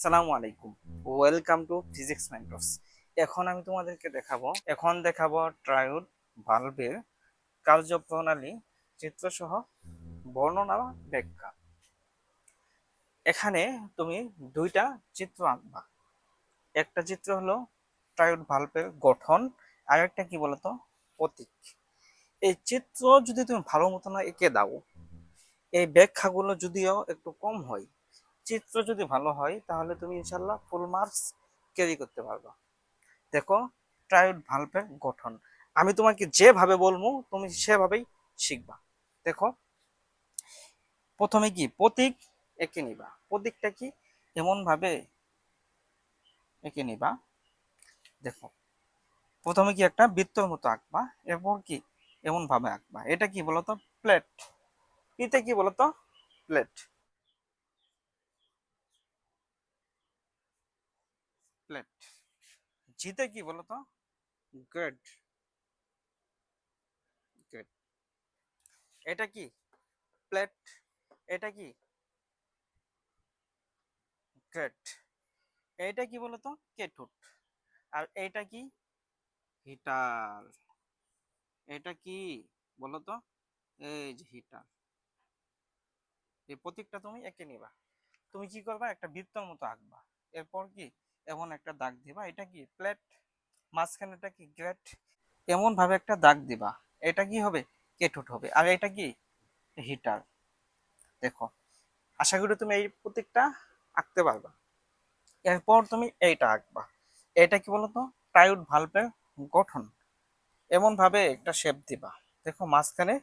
আসসালামু আলাইকুম। Welcome to physics মেন্টস এখন আমি তোমাদেরকে দেখাবো, এখন দেখাবো ট্রায়োড ভালভের কার্যপ্রণালী, চিত্রসহ বর্ণনা ব্যাখ্যা। এখানে তুমি দুইটা চিত্র আঁকবা। একটা চিত্র হলো ট্রায়োড ভালভের গঠন আর একটা কি বলতো? প্রতীক। এই চিত্র যদি তুমি ভালো মতো না এঁকে দাও, এই ব্যাখ্যাগুলো যদিও একটু কম হয় চিত্র যদি ভালো হয়, তাহলে তুমি ইনশাল্লাহ ফুল মার্কস ক্যারি করতে পারবা। দেখো ট্রায়োড ভালভের গঠন। আমি তোমাকে যেভাবে বলব, তুমি সেভাবেই শিখবা। দেখো, প্রথমে কি? প্রতীক এঁকে নিবা। প্রতীকটা কি? এমন ভাবে এঁকে নিবা। দেখো, প্রথমে কি একটা বৃত্তর মতো আঁকবা, এরপর কি? এমন ভাবে আঁকবা। এটা কি বলতো? প্লেট এটা কি বলতো? প্লেট প্লেট জিতে কি বলতো? গুড গুড এটা কি? প্লেট এটা কি? গুড এটা কি বলতো? কেটুট আর এটা কি? হিটার এটা কি বলতো? এই যে হিটার এই প্রতীকটা তুমি এঁকে নিবা। তুমি কি করবা? একটা বৃত্তর মতো আঁকবা। এরপর কি? এমন একটা দাগ দিবা। এটা কি প্লেট? মাঝখানে এটা কি গ্রেট? এমন ভাবে একটা দাগ দিবা। এটা কি হবে? কেটুট হবে। আর এটা কি? হিটার। দেখো, আশা করি তুমি এই প্রতীকটা আঁকতে পারবা। এরপর তুমি এইটা আঁকবা। এটা কি বলতো? টাইউড ভালভের গঠন। এমন ভাবে একটা শেপ দিবা। দেখো, মাঝখানে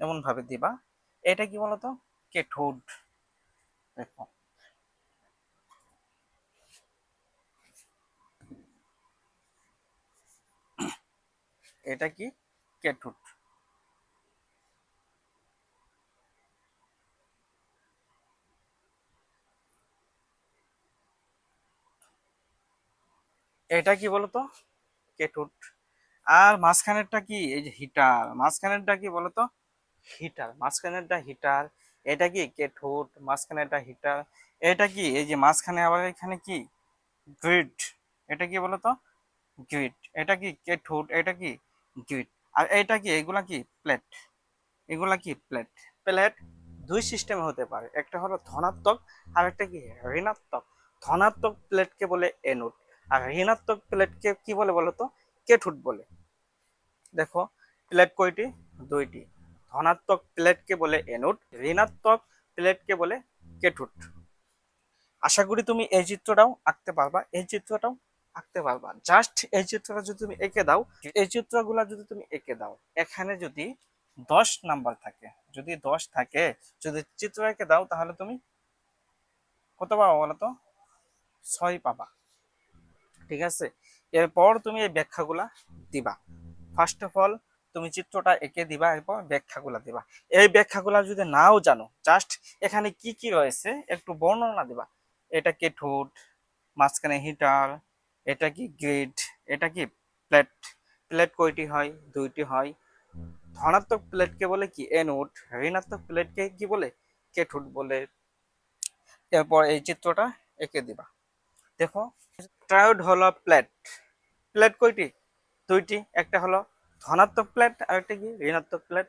এমন ভাবে দিবা। এটা কি বলতো? কেঠুড দেখো। এটা কি? কেঠুট এটা কি বলতো? কেটুট আর মাঝখানেরটা কি? এই যে হিটার। মাঝখানেরটা কি বলতো? হিটার। মাঝখানেরটা হিটার। এটা কি? কেঠুট মাঝখানেরটা হিটার। এটা কি? এই যে মাঝখানে আবার এখানে কি? গ্রিড। এটা কি বলতো? গ্রিড। এটা কি? কেঠুট এটা কি? গ্রিড আর এটা কি, এগুলা কি? প্লেট। এগুলা কি? প্লেট। প্লেট দুই সিস্টেমে হতে পারে। একটা হলো ধনাত্মক, আর একটা কি? ঋণাত্মক। ধনাত্মক প্লেটকে বলে এনোড আর ঋণাত্মক প্লেটকে কি বলে বলতো কেঠুট বলে। দেখো, প্লেট কয়টি? দুইটি। ধনাত্মক প্লেটকে বলে এনোড ঋণাত্মক প্লেটকে বলে কেঠুট। আশা করি তুমি এই চিত্রটাও আঁকতে পারবা। এই চিত্রটাও আঁকতে পারবা। জাস্ট এই চিত্রটা যদি তুমি এঁকে দাও, এই চিত্রগুলা যদি তুমি এঁকে দাও, এখানে যদি দশ নাম্বার থাকে, যদি দশ থাকে, যদি চিত্র এঁকে দাও, তাহলে তুমি কত পাবা বলো তো ছয় পাবা। ঠিক আছে? এরপর তুমি এই ব্যাখ্যাগুলা দিবা। ফার্স্ট অফ অল তুমি চিত্রটা এঁকে দিবা, এরপর ব্যাখ্যাগুলা দিবা। এই ব্যাখ্যাগুলা যদি নাও জানো জাস্ট এখানে কি কি রয়েছে, একটু বর্ণনা দিবা। এটা কি ঠোঁট, মাঝখানে হিটার এটা কি গ্রিড? এটা কি প্লেট? প্লেট কয়টি হয়? দুইটি হয়। ধনাত্মক প্লেটকে বলে কি? এনোড ঋণাত্মক প্লেটকে কি বলে? কেঠুট বলে। এরপর এই চিত্রটা এঁকে দিবা। দেখো, ট্রায়োড হলো প্লেট। প্লেট কয়টি? দুইটি। একটা হলো ধনাত্মক প্লেট, আর একটা কি? ঋণাত্মক প্লেট।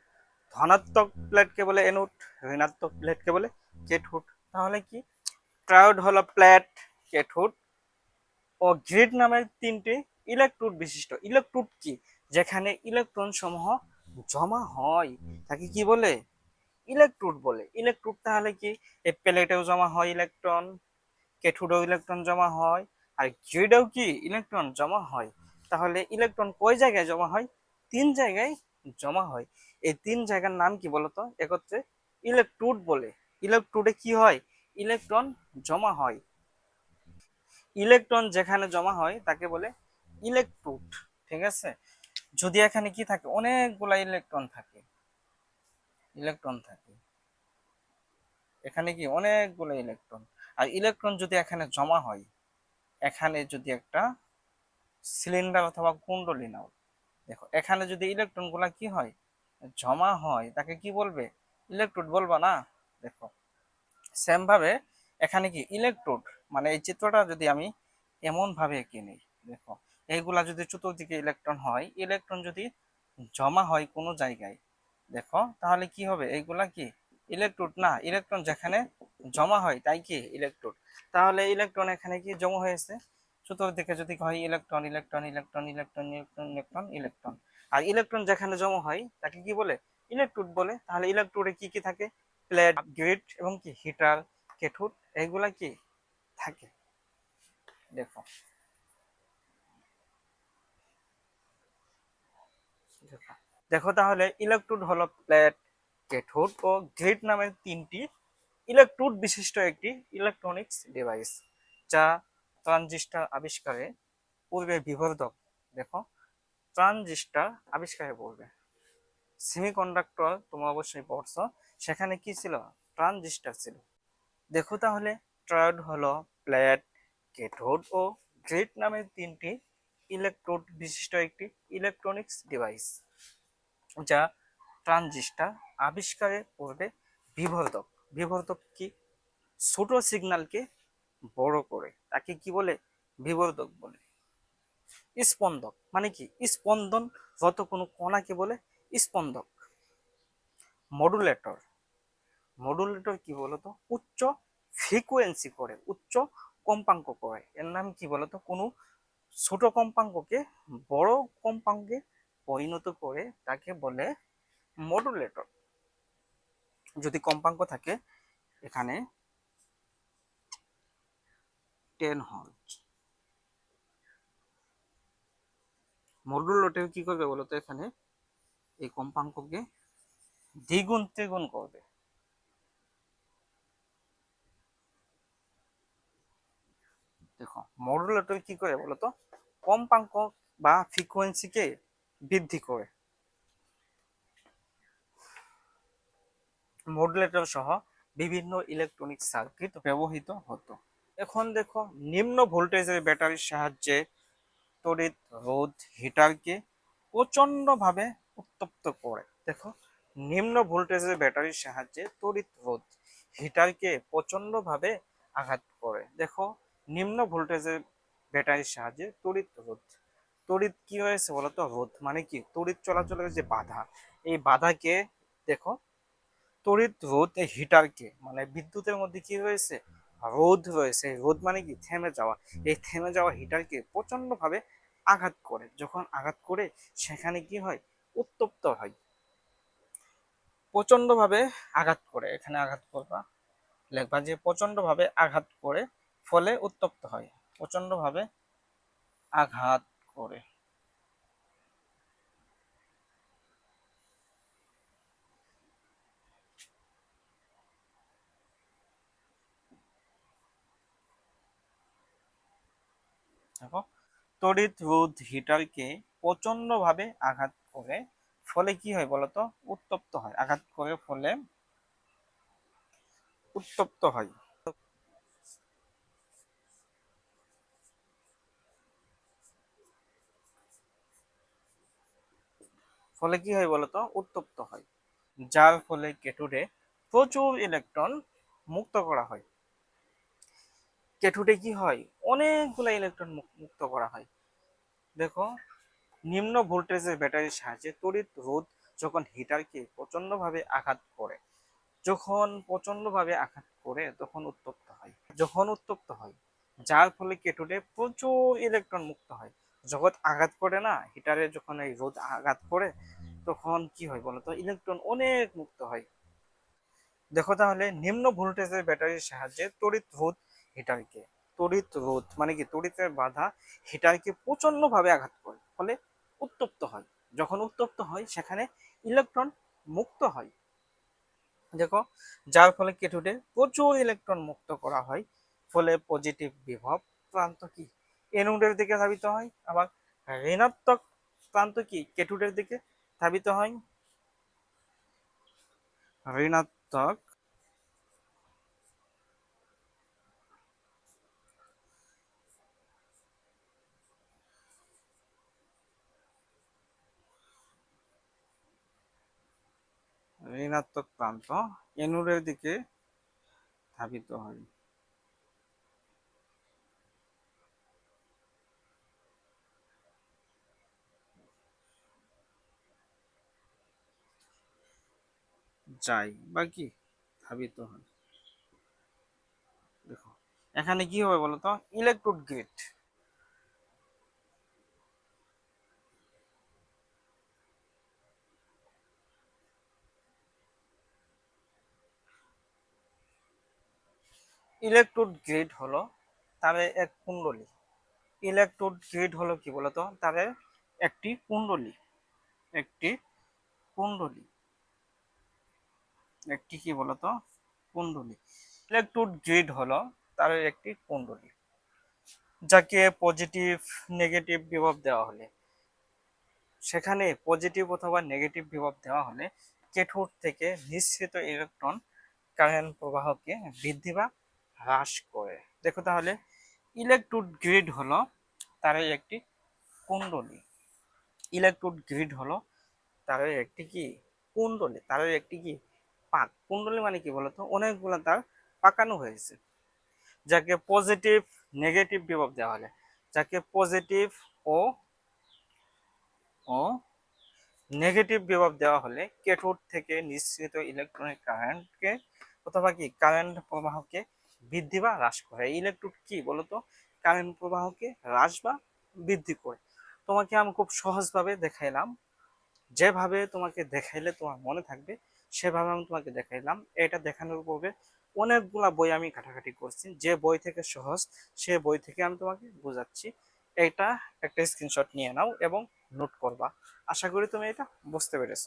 ধনাত্মক প্লেটকে বলে এনোড ঋণাত্মক প্লেটকে বলে কেঠুট তাহলে কি? ট্রায়োড হলো প্লেট কেঠুট ও গ্রিড নামের তিনটি ইলেকট্রোড বিশিষ্ট। ইলেকট্রোড কি? যেখানে ইলেকট্রন সমূহ জমা হয়। তাকে কি বলে? ইলেকট্রোড বলে। ইলেকট্রোড তাহলে কি? এই প্লেটেও জমা হয় ইলেকট্রন কেঠুডেও ইলেকট্রন জমা হয়, আর গ্রিডেও কি? ইলেকট্রন জমা হয়। তাহলে ইলেকট্রন কয় জায়গায় জমা হয়? তিন জায়গায় জমা হয়। এই তিন জায়গার নাম কি বলতো? একত্রে ইলেকট্রোড বলে। ইলেকট্রোডে কি হয়? ইলেকট্রন জমা হয়। ইলেকট্রন যেখানে জমা হয়, তাকে বলে ইলেকট্রোড ঠিক আছে? যদি এখানে কি থাকে, অনেকগুলা ইলেকট্রন থাকে ইলেকট্রন থাকে। এখানে কি অনেকগুলো ইলেকট্রন আর ইলেকট্রন যদি এখানে জমা হয়, এখানে যদি একটা সিলিন্ডার অথবা কুণ্ডলী নাও, দেখো, এখানে যদি ইলেকট্রনগুলা কি হয়, জমা হয়, তাকে কি বলবে? ইলেকট্রোড বলবা না? দেখো সেম ভাবে এখানে কি ইলেকট্রোড মানে এই চিত্রটা যদি আমি এমন ভাবে এঁকে নিই, দেখো, এইগুলা যদি চতুর্দিকে ইলেকট্রন হয় ইলেকট্রন যদি জমা হয় কোনো জায়গায়, দেখো, তাহলে কি হবে? এইগুলা কি? ইলেকট্রোড না ইলেকট্রন যেখানে জমা হয় তাই কি? ইলেকট্রোড তাহলে ইলেকট্রন এখানে কি জমা হয়েছে? চতুর্দিকে যদি হয় electron electron electron electron electron electron electron আর ইলেকট্রন যেখানে জমা হয়, তাকে কি বলে? ইলেকট্রোড বলে। তাহলে ইলেকট্রোডে কি কি থাকে? প্লেট গ্রিড এবং কি? হিটার, কেথোড এগুলা কি? থাকে। দেখো। দেখো। তাহলে ইলেকট্রোড হলো প্লেট ক্যাথোড ও গ্রিড নামের তিনটি। ইলেকট্রোড বিশিষ্ট একটি ইলেকট্রনিক্স ডিভাইস যা ট্রানজিস্টার আবিষ্কারে পূর্বে বিবর্ধক দেখো ট্রানজিস্টার আবিষ্কারে পূর্বে। সেমিকন্ডাক্টর তোমরা অবশ্যই পড়ছো। সেখানে কি ছিল? ট্রানজিস্টার ছিল। দেখো তাহলে ট্রায়োড হলো প্লেট ক্যাথোড ও গ্রিড নামের তিনটি ইলেকট্রোড বিশিষ্ট একটি ইলেকট্রনিক্স ডিভাইস, যা ট্রানজিস্টার আবিষ্কারে পূর্বে বিবর্ধক বিবর্ধক কি? ছোট সিগন্যালকে বড় করে, তাকে কি বলে? বিবর্ধক বলে। স্পন্দক মানে কি? স্পন্দন যত কোনো কণাকে বলে স্পন্দক। মডুলেটর। মডুলেটর কি বলতো? উচ্চ ফ্রিকোয়েন্সি করে, উচ্চ কম্পাঙ্ক করে। এর নাম কি বলতো? কোনো ছোট কম্পাঙ্ককে বড় কম্পাঙ্কে পরিণত করে তাকে বলে মডুলেটর যদি কম্পাঙ্ক থাকে এখানে টেন হর্জ মডুলেটর কি করবে বলতো? এখানে এই কম্পাঙ্ককে দ্বিগুণ ত্রিগুণ করবে। দেখো মডুলেটর কি করে বলতো? কম্পাঙ্ক বা ফ্রিকোয়েন্সিকে বৃদ্ধি করে। মডুলেটর সহ বিভিন্ন ইলেকট্রনিক সার্কিট ব্যবহৃত হতো। এখন দেখো, নিম্ন ভোল্টেজের ব্যাটারির সাহায্যে তড়িৎ রোধ হিটারকে প্রচণ্ডভাবে উত্তপ্ত করে। দেখো, নিম্ন ভোল্টেজের ব্যাটারির সাহায্যে তড়িৎ রোধ হিটারকে প্রচণ্ডভাবে আঘাত করে। দেখো নিম্ন ভোল্টেজের ব্যাটারির সাহায্যে তড়িৎ রোধ। তড়িৎ কি হয়েছে বলতো? রোধ মানে কি? তড়িৎ চলাচলের যে বাধা, এই বাধাকে দেখো তড়িৎ রোধ এই হিটারকে মানে বিদ্যুতের মধ্যে কি রয়েছে রোধ রয়েছে। রোধ মানে কি? থেমে যাওয়া। এই থেমে যাওয়া হিটারকে প্রচণ্ড ভাবে আঘাত করে। যখন আঘাত করে, সেখানে কি হয়? উত্তপ্ত হয়। প্রচণ্ড ভাবে আঘাত করে। এখানে আঘাত করবা। লেখবা যে প্রচণ্ড ভাবে আঘাত করে ফলে উত্তপ্ত হয়। প্রচণ্ড ভাবে আঘাত করে। দেখো, তড়িৎ রোধ হিটারকে প্রচণ্ড ভাবে আঘাত করে, ফলে কি হয় বলতো? উত্তপ্ত হয়। আঘাত করে ফলে উত্তপ্ত হয়। ফলে কি হয় বলতো? উত্তপ্ত হয়। যার ফলে কেটুডে প্রচুর ইলেকট্রন মুক্ত করা হয়। কেটুডে কি হয়? অনেকগুলো ইলেকট্রন মুক্ত করা হয়। দেখো, নিম্ন ভোল্টেজের ব্যাটারির সাহায্যে তড়িৎ রোধ যখন হিটারকে প্রচন্ডভাবে আঘাত করে, যখন প্রচন্ডভাবে আঘাত করে তখন উত্তপ্ত হয়। যখন উত্তপ্ত হয়, যার ফলে কেটুডে প্রচুর ইলেকট্রন মুক্ত হয়। যখন আঘাত করে না, হিটারে যখন এই রোদ আঘাত করে, তখন কি হয় বলতো ইলেকট্রন অনেক মুক্ত হয়। দেখো তাহলে, নিম্ন ভোল্টেজের ব্যাটারির সাহায্যে তড়িৎ রোধ হিটারকে, তড়িৎ রোধ মানে কি? তড়িতের বাধা হিটারকে প্রচণ্ড ভাবে আঘাত করে, ফলে উত্তপ্ত হয়। যখন উত্তপ্ত হয়, সেখানে ইলেকট্রন মুক্ত হয়। দেখো, যার ফলে কেটুডে প্রচুর ইলেকট্রন মুক্ত করা হয়, ফলে পজিটিভ বিভব প্রান্ত কি? এনোডের দিকে ধাবিত হয়, আবার ঋণাত্মক প্রান্ত কি? কেটুডের দিকে ধাবিত হয়। ঋণাত্মক ঋণাত্মক প্রান্ত এনুরের দিকে ধাবিত হয়। যায় বা কি? ধাবিত হয় দেখো, এখানে কি হবে বলতো? ইলেকট্রোড গেট ইলেকট্রোড গ্রিড হলো তার এক কুণ্ডলী। ইলেকট্রোড গ্রিড হলো কি বলতো? তার একটি কুণ্ডলী। একটি কুণ্ডলী। একটি কি বলতো, কুণ্ডলী। ইলেকট্রোড গ্রিড হলো তার একটি কুণ্ডলী, যাকে পজিটিভ নেগেটিভ বিভব দেওয়া হলে। সেখানে পজিটিভ অথবা নেগেটিভ বিভব দেওয়া হলে ক্যাথোড থেকে নিঃসৃত ইলেকট্রন কারেন্ট প্রবাহকে বৃদ্ধি বা হ্রাস করে। দেখো তাহলে ইলেকট্রোড গ্রিড হলো তার একটি কুণ্ডলী। ইলেকট্রোড গ্রিড হলো তার একটি কি? কুণ্ডলী, তার একটি কি? পাক কুণ্ডলী মানে কি বলতো? অনেকগুলো তার পাকানো হয়েছে। যাকে পজিটিভ নেগেটিভ বিভব দেওয়া হলে যাকে পজিটিভ ও ও নেগেটিভ বিভব দেওয়া হলে ক্যাথোড থেকে নিঃসৃত ইলেকট্রনিক কারেন্টকে অথবা কি কারেন্ট প্রবাহকে বৃদ্ধি বা হ্রাস করে। ইলেকট্রোড কি বলতো? কারেন্ট প্রবাহকে হ্রাস বা বৃদ্ধি করে। তোমাকে আমি খুব সহজভাবে দেখাইলাম। যেভাবে তোমাকে দেখাইলে তোমার মনে থাকবে। সেভাবে আমি তোমাকে দেখাইলাম। এটা দেখানোর পূর্বে অনেকগুলা বই আমি কাটাকাটি করছি। যে বই থেকে সহজ, সে বই থেকে আমি তোমাকে বোঝাচ্ছি। এটা একটা স্ক্রিনশট নিয়ে নাও এবং নোট করবা। আশা করি তুমি এটা বুঝতে পেরেছ।